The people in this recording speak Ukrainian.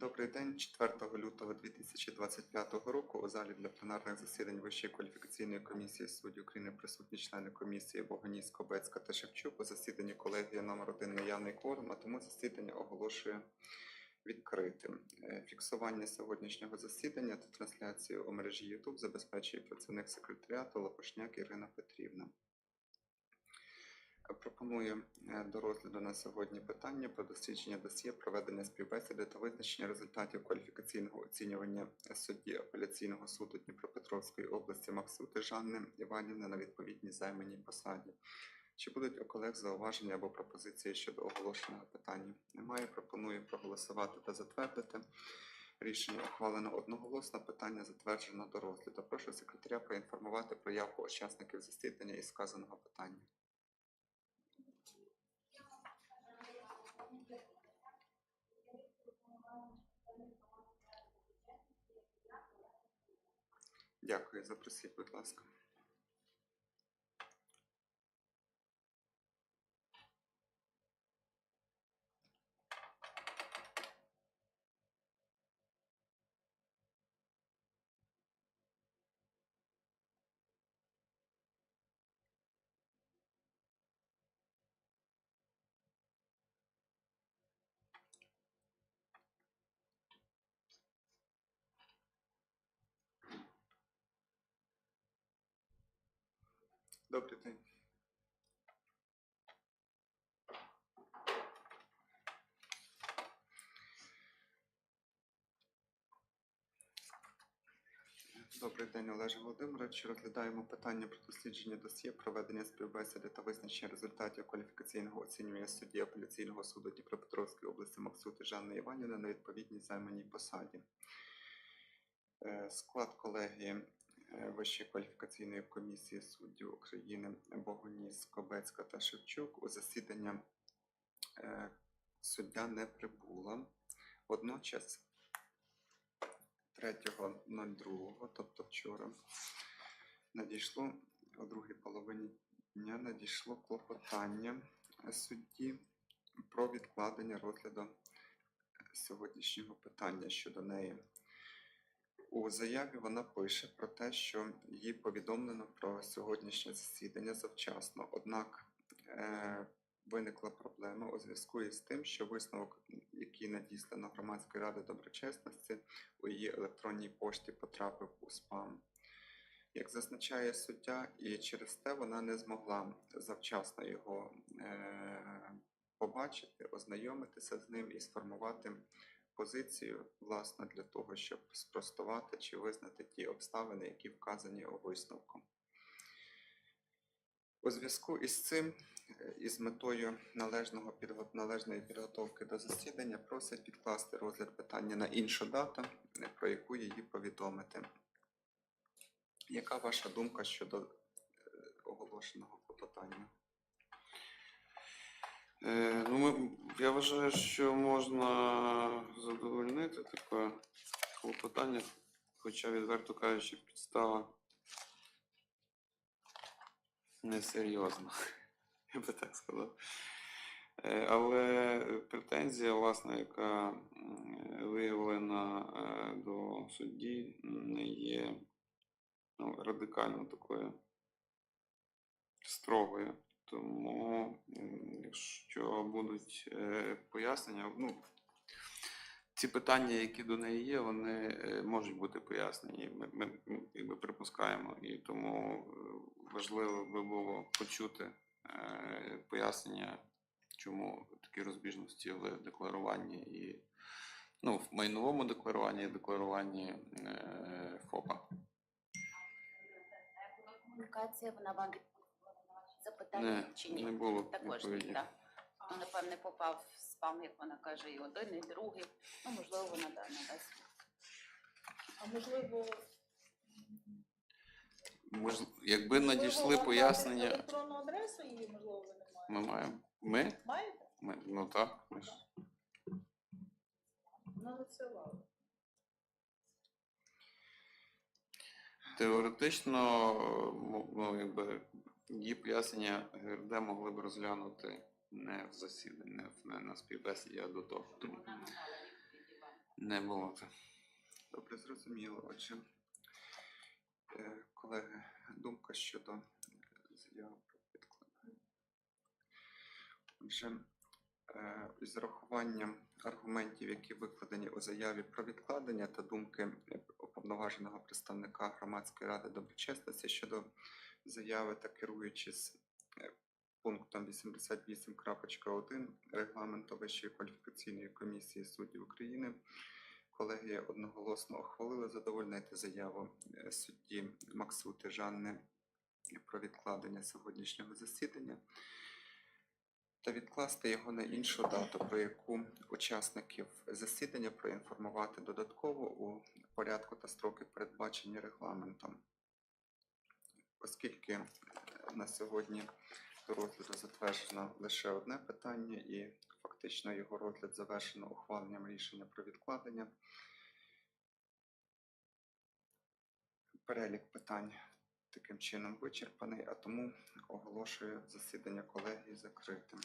Добрий день. 4 лютого 2025 року у залі для пленарних засідань Вищої кваліфікаційної комісії суддів України присутні члени комісії Богоніс, Кобецька та Шевчук. У засіданні колегії номер 1 наявний кворум, а тому засідання оголошує відкритим. Е, Фіксування сьогоднішнього засідання та трансляцію у мережі YouTube забезпечує працівник секретаріату Лопушняк Ірина Петрівна. Пропоную е, до розгляду на сьогодні питання про дослідження досьє, проведення співбесіди та визначення результатів кваліфікаційного оцінювання судді апеляційного суду Дніпропетровської області Максути Жанни Іванівни на відповідній займаній посаді. Чи будуть у колег зауваження або пропозиції щодо оголошеного питання? Немає. Пропоную проголосувати та затвердити. Рішення ухвалено одноголосно. Питання затверджено до розгляду. Прошу секретаря проінформувати про явку учасників засідання із сказаного питання. Дякую. Запросіть, будь ласка. Добрий день. Добрий день, Олеже Володимирович. Розглядаємо питання про дослідження досьє, проведення співбесіди та визначення результатів кваліфікаційного оцінювання судді апеляційного суду Дніпропетровської області Максути Жанни Іванівни на відповідній займаній посаді. Е, Склад колегії Вищої кваліфікаційної комісії суддів України Богоніс, Кобецька та Шевчук у засідання е, суддя не прибула. Водночас 3.02, тобто вчора, надійшло у другій половині дня надійшло клопотання судді про відкладення розгляду сьогоднішнього питання щодо неї. У заяві вона пише про те, що їй повідомлено про сьогоднішнє засідання завчасно. Однак е, виникла проблема у зв'язку із тим, що висновок, який надіслано громадської ради доброчесності, у її електронній пошті потрапив у спам. Як зазначає суддя, і через те вона не змогла завчасно його е, побачити, ознайомитися з ним і сформувати позицію, власне, для того, щоб спростувати чи визнати ті обставини, які вказані у висновку. У зв'язку із цим, е, із метою належного належної підготовки до засідання, просять відкласти розгляд питання на іншу дату, е, про яку її повідомити. Яка ваша думка щодо е, оголошеного клопотання? Е, ну, ми, я вважаю, що можна задовольнити таке клопотання, хоча, відверто кажучи, підстава несерйозна, я би так сказав. Е, Але претензія, власне, яка виявлена е, до судді, не є ну, радикально такою строгою. Тому, якщо будуть е, пояснення, ну, ці питання, які до неї є, вони е, можуть бути пояснені. Ми, ми якби припускаємо, і тому е, важливо би було почути е, пояснення, чому такі розбіжності в декларуванні і ну, в майновому декларуванні і декларуванні е, ФОПа. комунікація, вона вам запитання Не, чи ні? не було Також відповіді. ні, так. Ну, напевне, попав в спам, як вона каже, і один, і другий. Ну, можливо, вона да, надасть. А можливо, Мож... Якби можливо, надійшли пояснення, електронну адресу її, можливо, ви не маєте. ми маємо. Ми? Маєте? ми? Ну так. Ми ж. Надсилали. Теоретично, ну, якби, її пояснення ГРД могли б розглянути не в засіданні, не, в- не на співбесіді, а до того. Тому, Не було це. Добре, зрозуміло. Отже, е, колеги, думка щодо заяви про відкладання. Отже, е, з урахуванням аргументів, які викладені у заяві про відкладення та думки уповноваженого представника громадської ради доброчесності щодо заяви та керуючись е, пунктом 88.1 регламенту Вищої кваліфікаційної комісії суддів України, колегія одноголосно ухвалила задовольнити заяву е, судді Максути Жанни про відкладення сьогоднішнього засідання та відкласти його на іншу дату, про яку учасників засідання проінформувати додатково у порядку та строки, передбачені регламентом. Оскільки на сьогодні до розгляду затверджено лише одне питання, і фактично його розгляд завершено ухваленням рішення про відкладення. Перелік питань таким чином вичерпаний, а тому оголошую засідання колегії закритим.